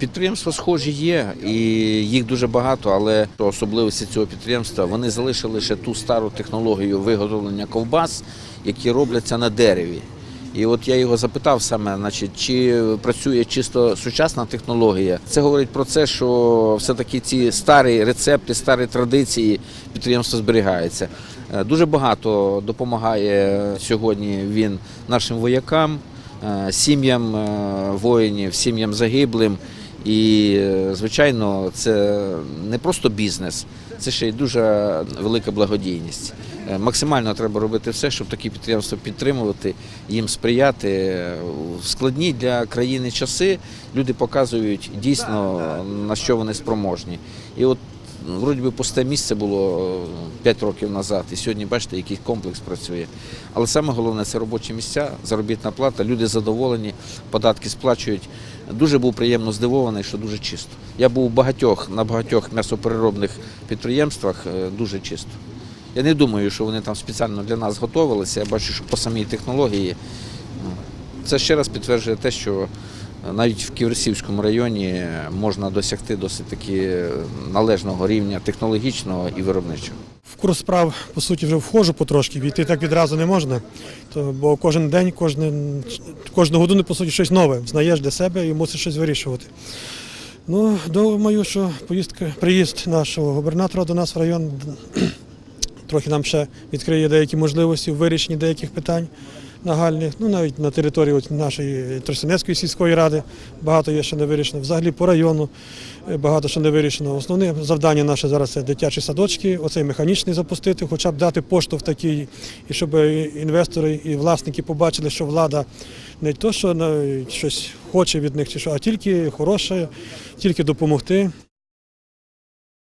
Підприємства схожі є, і їх дуже багато, але особливості цього підприємства вони залишили лише ту стару технологію виготовлення ковбас, які робляться на дереві. І от я його запитав саме, значить, чи працює чисто сучасна технологія. Це говорить про це, що все-таки ці старі рецепти, старі традиції підприємства зберігаються. Е, Дуже багато допомагає сьогодні він нашим воякам, е, сім'ям е, воїнів, сім'ям загиблим. І, е, звичайно, це не просто бізнес, це ще й дуже велика благодійність. Е, Максимально треба робити все, щоб такі підприємства підтримувати, їм сприяти. В складні для країни часи люди показують дійсно на що вони спроможні. І от вроді би пусте місце було 5 років назад, і сьогодні бачите, який комплекс працює. Але саме головне це робочі місця, заробітна плата, люди задоволені, податки сплачують. Дуже був приємно здивований, що дуже чисто. Я був багатьох на багатьох м'ясопереробних підприємствах е, дуже чисто. Я не думаю, що вони там спеціально для нас готувалися. Я бачу, що по самій технології ну, це ще раз підтверджує те, що навіть в Ківерсівському районі можна досягти досить таки належного рівня технологічного і виробничого. В курс справ, по суті, вже входжу потрошки, війти так відразу не можна. Бо кожен день, кожен, кожну годину, по суті, щось нове. Знаєш для себе і мусиш щось вирішувати. Ну, думаю, що поїздка, приїзд нашого губернатора до нас в район трохи нам ще відкриє деякі можливості в вирішенні деяких питань нагальних. Ну, навіть на території нашої Тростянецької сільської ради багато є ще не вирішено. Взагалі по району е, багато що не вирішено. Основне завдання наше зараз це дитячі садочки, оцей механічний запустити, хоча б дати поштовх такий, і щоб інвестори і власники побачили, що влада не то, що щось хоче від них, а тільки хороше, тільки допомогти.